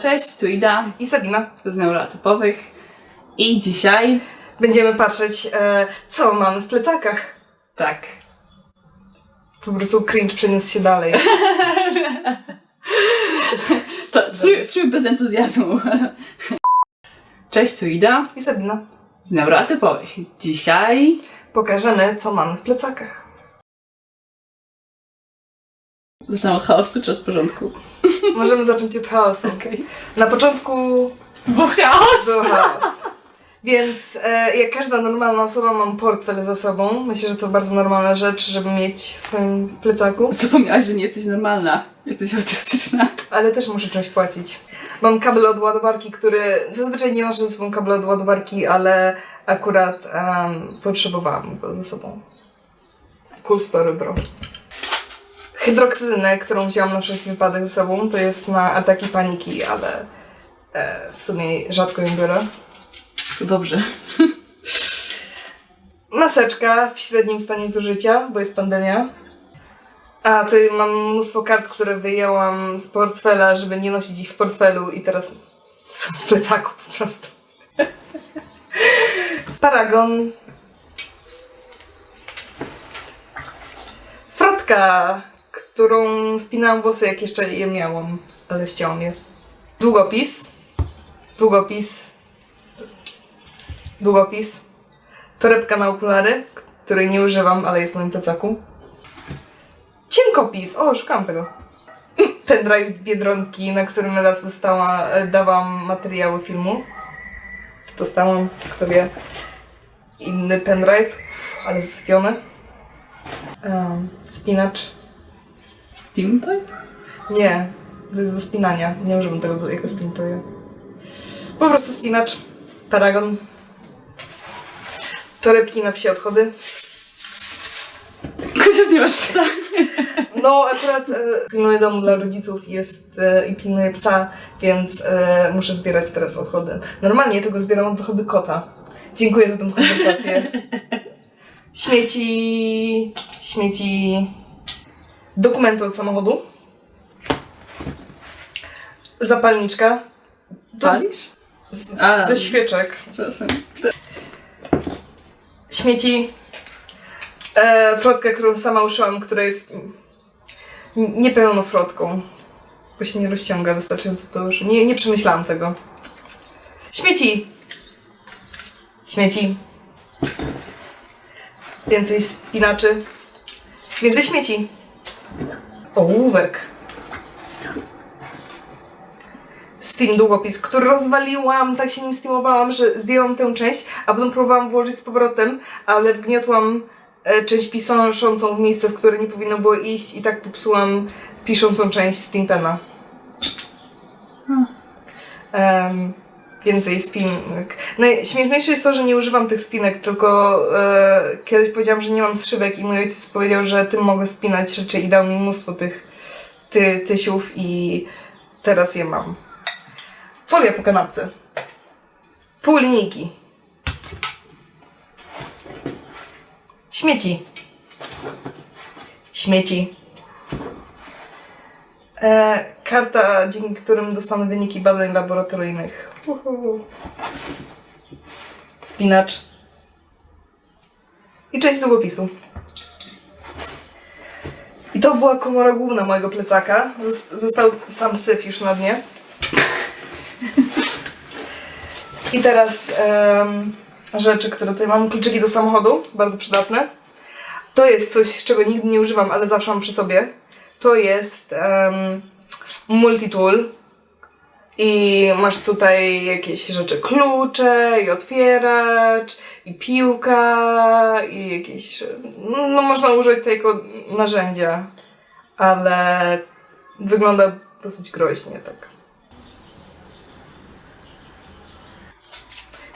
Cześć, tu Ida i Sabina. z Neurotypowych i dzisiaj, Będziemy patrzeć, e, co mamy w plecakach. tak, Po prostu cringe przeniósł się dalej. to spróbuj bez entuzjazmu. Cześć, tu Ida I Sabina. z Neurotypowych. Dzisiaj Pokażemy, co mamy w plecakach. zaczynam od chaosu czy od porządku? Możemy zacząć od chaosu. Okej. Na początku Bo chaos! był chaos. Więc e, jak każda normalna osoba mam portfel ze sobą. Myślę, że to bardzo normalna rzecz, żeby mieć w swoim plecaku. Zapomniałaś, że nie jesteś normalna, jesteś autystyczna. Ale też muszę czymś płacić. Mam kabel od ładowarki, który zazwyczaj nie noszę ze sobą kabla od ładowarki, ale akurat em, potrzebowałam go ze sobą. Cool story, bro. Hydroksydynę, którą wzięłam na wszelki wypadek ze sobą, to jest na ataki paniki, ale e, w sumie rzadko ją biorę. To dobrze. Maseczka w średnim stanie zużycia, bo jest pandemia. A, tutaj mam mnóstwo kart, które wyjęłam z portfela, żeby nie nosić ich w portfelu i teraz są w plecaku po prostu. Paragon. Frotka, którą spinałam włosy, jak jeszcze je miałam, ale ścięłam je. Długopis. Długopis. Długopis. Torebka na okulary, której nie używam, ale jest w moim plecaku. Cienkopis! O, szukałam tego. Pendrive Biedronki, na którym raz dostała, e, dałam materiały filmu. Czy dostałam, kto wie, inny pendrive, ale zwiony. Um, spinacz. Steam Type? Nie, to jest do spinania. Nie używam tego do- jako Steam Toya. Po prostu spinacz, paragon, torebki na psie odchody. Chociaż nie masz psa. No, akurat e, pilnuję domu dla rodziców jest, e, i pilnuję psa, więc e, muszę zbierać teraz odchody. Normalnie tylko zbieram odchody kota. Dziękuję za tę konwersację. Śmieci, śmieci, dokumenty od samochodu, zapalniczka, do, Palisz? z, A. do świeczek, Czasem. śmieci, e, frotkę, którą sama uszyłam, która jest niepełną frotką, bo się nie rozciąga wystarczająco dużo. Nie, nie przemyślałam tego. Śmieci! Śmieci. Więcej spinaczy. Więcej śmieci. Ołówek. Steam długopis, który rozwaliłam, tak się nim steamowałam, że zdjęłam tę część, a potem próbowałam włożyć z powrotem, ale wgniotłam e, część piszącą w miejsce, w które nie powinno było iść i tak popsułam piszącą część Steampena. Em, więcej spinek. Najśmieszniejsze jest to, że nie używam tych spinek, tylko e, kiedyś powiedziałam, że nie mam strzybek i mój ojciec powiedział, że tym mogę spinać rzeczy i dał mi mnóstwo tych ty, tysiów i teraz je mam. Folia po kanapce. Pół linijki. Śmieci. Śmieci. E, karta, dzięki którym dostanę wyniki badań laboratoryjnych. Uhu. Spinacz. I część długopisu. I to była komora główna mojego plecaka. Zos- Został sam syf już na dnie. I teraz rzeczy, które tutaj mam. Kluczyki do samochodu, bardzo przydatne. To jest coś, czego nigdy nie używam, ale zawsze mam przy sobie. To jest um, multitool. I masz tutaj jakieś rzeczy, klucze, i otwieracz, i piłka, i jakieś. No, można użyć to jako narzędzia, ale wygląda dosyć groźnie, tak.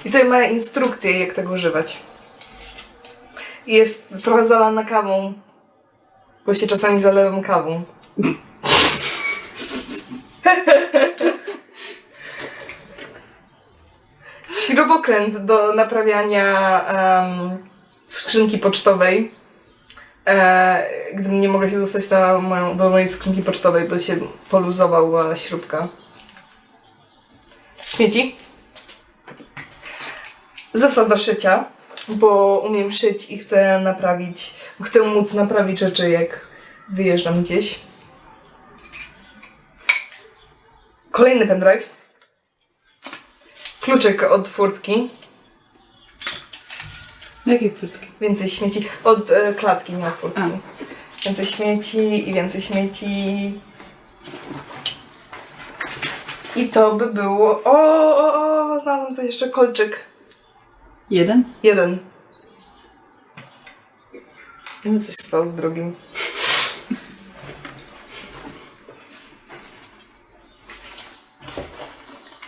I tutaj ma instrukcję, jak tego używać. Jest trochę zalana kawą, bo się czasami zalewam kawą. Śrubokręt do naprawiania em, skrzynki pocztowej. E, gdybym nie mogła się dostać na moją, do mojej skrzynki pocztowej, bo się poluzowała śrubka. śmieci. Zestaw do szycia, bo umiem szyć i chcę naprawić, chcę móc naprawić rzeczy, jak wyjeżdżam gdzieś. Kolejny pendrive. Kluczyk od furtki. Jakie kurtki? Więcej śmieci. Od e, klatki, nie od furtki. A. Więcej śmieci i więcej śmieci. I to by było. O, o, o, znalazłam coś jeszcze. Kolczyk. Jeden? Jeden. I mi coś stało z drugim.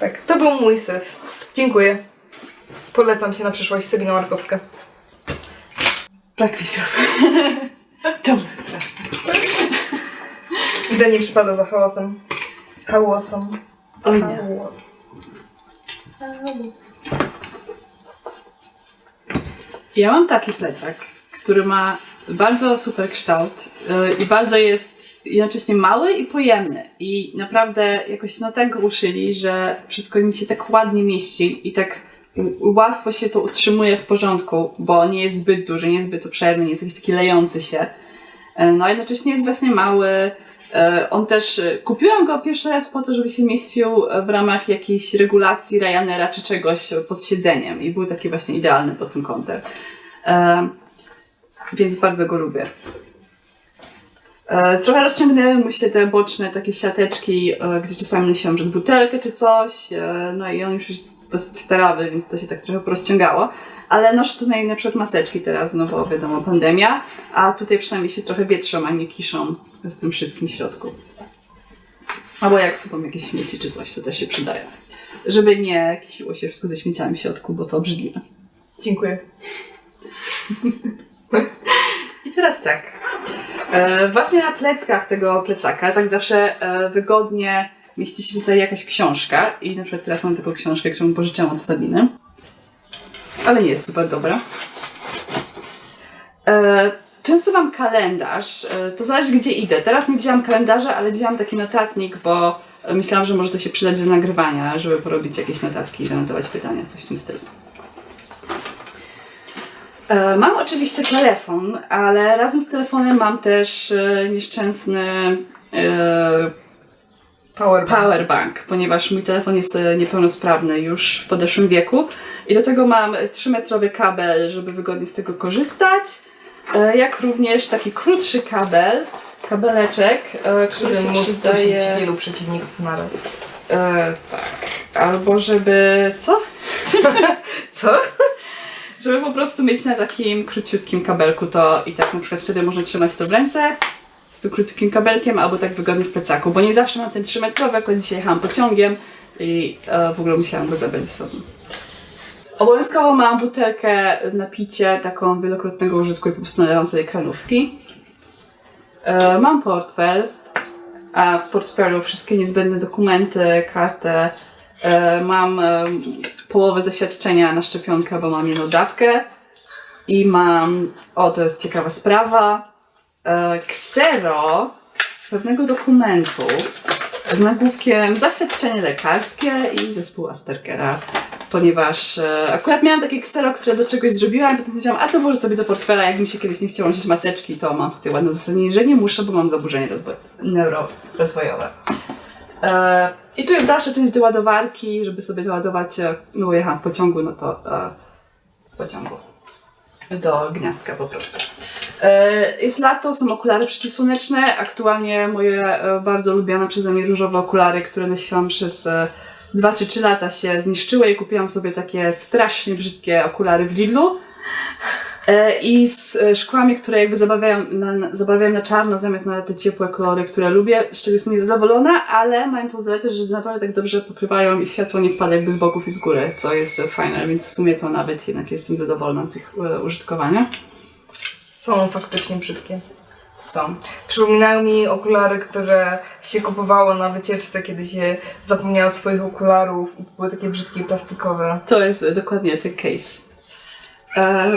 Tak, to był mój syf. Dziękuję. Polecam się na przyszłość Sabina Markowska. Wizów. to było straszne. Gdy nie przypada za hałasem. Hałasem. O nie. Ja mam taki plecak, który ma bardzo super kształt yy, i bardzo jest jednocześnie mały i pojemny. I naprawdę jakoś na tego uszyli, że wszystko mi się tak ładnie mieści i tak łatwo się to utrzymuje w porządku, bo nie jest zbyt duży, nie jest zbyt obszerny, nie jest jakiś taki lejący się. Yy, No jednocześnie jest właśnie mały. Yy, On też, yy, kupiłam go pierwszy raz po to, żeby się mieścił yy, w ramach jakiejś regulacji Ryanaira czy czegoś pod siedzeniem i był taki właśnie idealny pod tym kątem. E, więc bardzo go lubię. E, trochę rozciągnęły mu się te boczne takie siateczki, e, gdzie czasami nosiłam przed butelkę czy coś, e, no i on już jest dosyć starawy, więc to się tak trochę porozciągało. Ale noszę tutaj na przykład maseczki teraz, no bo wiadomo, pandemia, a tutaj przynajmniej się trochę wietrzą, a nie kiszą z tym wszystkim w środku. Albo jak są tam jakieś śmieci czy coś, to też się przydaje. Żeby nie kisiło się wszystko ze śmieciami w środku, bo to obrzydliwe. Dziękuję. I teraz tak. E, właśnie na pleckach tego plecaka tak zawsze e, wygodnie mieści się tutaj jakaś książka. I na przykład teraz mam taką książkę, którą pożyczyłam od Sabiny. Ale nie jest super dobra. E, często mam kalendarz. E, to zależy gdzie idę. Teraz nie wzięłam kalendarza, ale wzięłam taki notatnik, bo e, myślałam, że może to się przydać do nagrywania, żeby porobić jakieś notatki i zanotować pytania, coś w tym stylu. E, Mam oczywiście telefon, ale razem z telefonem mam też nieszczęsny e, Power. powerbank, ponieważ mój telefon jest niepełnosprawny już w podeszłym wieku i do tego mam 3-metrowy kabel, żeby wygodnie z tego korzystać, jak również taki krótszy kabel, kabeleczek, e, który się móc przydaje... dusić wielu przeciwników naraz. E, tak, albo żeby... co? Co? Żeby po prostu mieć na takim króciutkim kabelku to i tak na przykład wtedy można trzymać to w ręce z tym krótkim kabelkiem albo tak wygodnie w plecaku, bo nie zawsze mam ten 3 metrowy, akurat dzisiaj jechałam pociągiem i e, w ogóle musiałam go zabrać ze sobą. Obowiązkowo mam butelkę na picie, taką wielokrotnego użytku i po prostu nalewam sobie kranówki. E, mam portfel, a w portfelu wszystkie niezbędne dokumenty, kartę. E, mam e, połowę zaświadczenia na szczepionkę, bo mam jedną dawkę. I mam, o to jest ciekawa sprawa, e, ksero pewnego dokumentu z nagłówkiem zaświadczenie lekarskie i zespół Aspergera. Ponieważ e, akurat miałam takie ksero, które do czegoś zrobiłam, potem powiedziałam, a to włożę sobie do portfela, jak mi się kiedyś nie chciało nosić maseczki, to mam tutaj ładne uzasadnienie, że nie muszę, bo mam zaburzenie rozwo- neurorozwojowe. E, I tu jest dalsza część do ładowarki, żeby sobie doładować, e, no bo jechałam w pociągu, no to e, w pociągu do gniazdka po prostu. E, Jest lato, są okulary przeciwsłoneczne. Aktualnie moje e, bardzo lubiane przeze mnie różowe okulary, które nosiłam przez 2 czy 3 lata się zniszczyły i kupiłam sobie takie strasznie brzydkie okulary w Lidlu. E, I z e, szkłami, które jakby zabawiają na, na, czarno zamiast na te ciepłe kolory, które lubię, z czego jestem niezadowolona, ale mają tą zaletę, że naprawdę tak dobrze pokrywają i światło nie wpada jakby z boków i z góry, co jest e, fajne, więc w sumie to nawet jednak jestem zadowolona z ich użytkowania. Są faktycznie brzydkie. Są. Przypominają mi okulary, które się kupowało na wycieczce, kiedy się zapomniało swoich okularów i były takie brzydkie plastikowe. To jest dokładnie ten case. E,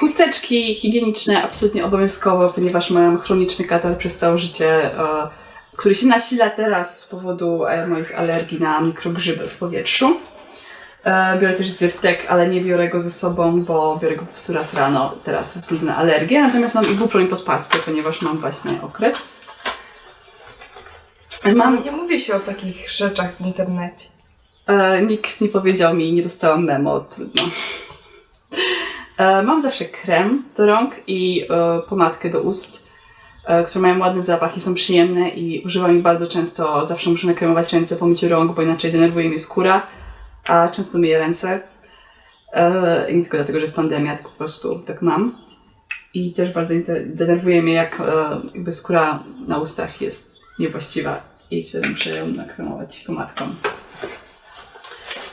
chusteczki higieniczne absolutnie obowiązkowo, ponieważ mam chroniczny katar przez całe życie. E, który się nasila teraz z powodu e, moich alergii na mikrogrzyby w powietrzu. E, Biorę też Zyrtek, ale nie biorę go ze sobą, bo biorę go po prostu raz rano teraz ze względu na alergię. Natomiast mam ibuprofen pod paskę, ponieważ mam właśnie okres. Mam, Nie mówi się o takich rzeczach w internecie. e, nikt nie powiedział mi, nie dostałam memo, trudno. E, mam zawsze krem do rąk i e, pomadkę do ust, e, które mają ładny zapach i są przyjemne i używam ich bardzo często. Zawsze muszę nakremować ręce po myciu rąk, bo inaczej denerwuje mnie skóra, a często myję ręce. E, I nie tylko dlatego, że jest pandemia, tylko po prostu tak mam. I też bardzo denerwuje mnie, jak e, jakby skóra na ustach jest niewłaściwa i wtedy muszę ją nakremować pomadką.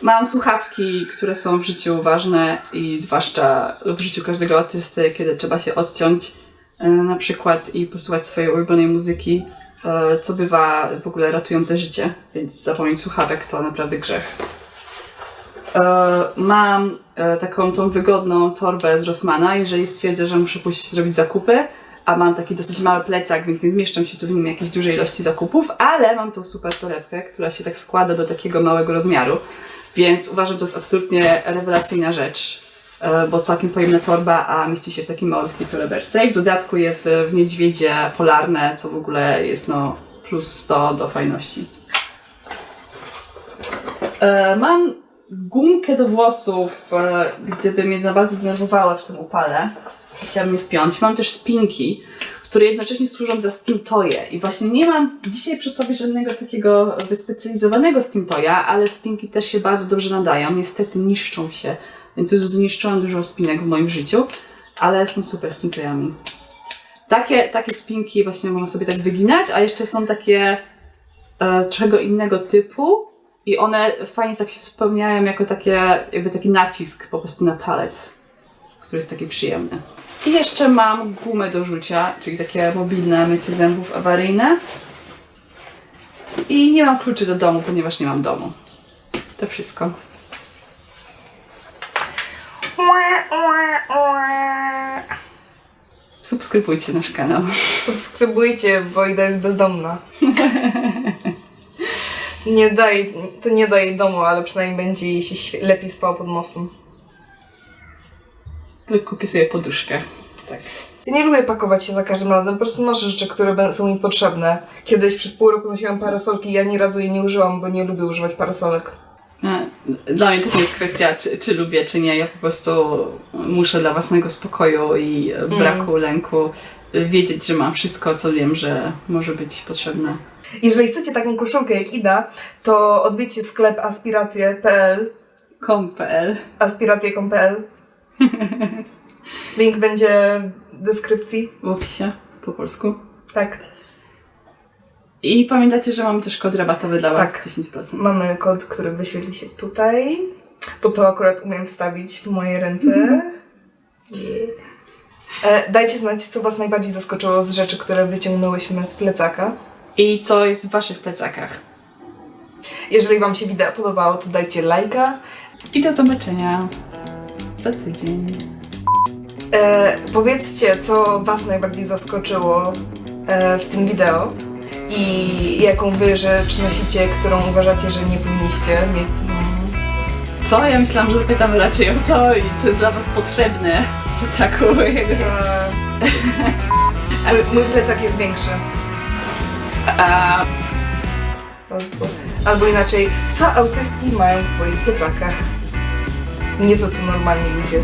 Mam słuchawki, które są w życiu ważne i zwłaszcza w życiu każdego artysty, kiedy trzeba się odciąć e, na przykład i posłuchać swojej ulubionej muzyki, co bywa w ogóle ratujące życie, więc zapomnieć słuchawek to naprawdę grzech. E, Mam e, taką tą wygodną torbę z Rossmana, jeżeli stwierdzę, że muszę pójść zrobić zakupy, a mam taki dosyć mały plecak, więc nie zmieszczą się tu w nim jakieś dużej ilości zakupów, ale mam tą super torebkę, która się tak składa do takiego małego rozmiaru, więc uważam, że to jest absolutnie rewelacyjna rzecz, e, bo całkiem pojemna torba, a mieści się w takiej malutkiej torebeczce i w dodatku jest w niedźwiedzie polarne, co w ogóle jest no plus 100 do fajności. Mam gumkę do włosów, e, gdyby mnie za bardzo denerwowały w tym upale. Chciałabym je spiąć. Mam też spinki, które jednocześnie służą za steam toje. I właśnie nie mam dzisiaj przy sobie żadnego takiego wyspecjalizowanego steam toja, ale spinki też się bardzo dobrze nadają. Niestety niszczą się, więc już zniszczyłam dużo spinek w moim życiu, ale są super steam tojami. Takie, takie spinki właśnie można sobie tak wyginać, a jeszcze są takie e, trochę innego typu i one fajnie tak się spełniają jako takie, jakby taki nacisk po prostu na palec, który jest taki przyjemny. I jeszcze mam gumę do rzucia, czyli takie mobilne mycie zębów awaryjne. I nie mam kluczy do domu, ponieważ nie mam domu. To wszystko. Subskrybujcie nasz kanał. Subskrybujcie, bo Ida jest bezdomna. Nie daj, to nie daj domu, ale przynajmniej będzie jej się świe- lepiej spało pod mostem. Kupię sobie poduszkę. Tak. Ja nie lubię pakować się za każdym razem, po prostu noszę rzeczy, które są mi potrzebne. Kiedyś przez pół roku nosiłam parasolki i ani razu jej nie użyłam, bo nie lubię używać parasolek. E, Dla mnie to nie jest kwestia, czy, czy lubię, czy nie. Ja po prostu muszę dla własnego spokoju i e, braku lęku e, wiedzieć, że mam wszystko, co wiem, że może być potrzebne. Jeżeli chcecie taką koszulkę jak Ida, to odwiedźcie sklep aspiracje.pl Com.pl aspiracje.pl Link będzie w deskrypcji. w opisie po polsku. Tak. I pamiętajcie, że mamy też kod rabatowy dla Was Tak. 10%. Mamy kod, który wyświetli się tutaj, bo to akurat umiem wstawić w moje ręce. Yeah. E, dajcie znać, co Was najbardziej zaskoczyło z rzeczy, które wyciągnęłyśmy z plecaka. I co jest w Waszych plecakach. Jeżeli Wam się wideo podobało, to dajcie lajka. I do zobaczenia za tydzień. E, powiedzcie, co Was najbardziej zaskoczyło e, w tym wideo i jaką Wy rzecz nosicie, którą uważacie, że nie powinniście mieć. Co? Ja myślałam, że zapytamy raczej o to i co jest dla Was potrzebne w plecaku. E, ale mój plecak jest większy. Albo, albo inaczej, co autystki mają w swoich plecakach? Nie to, co normalni ludzie.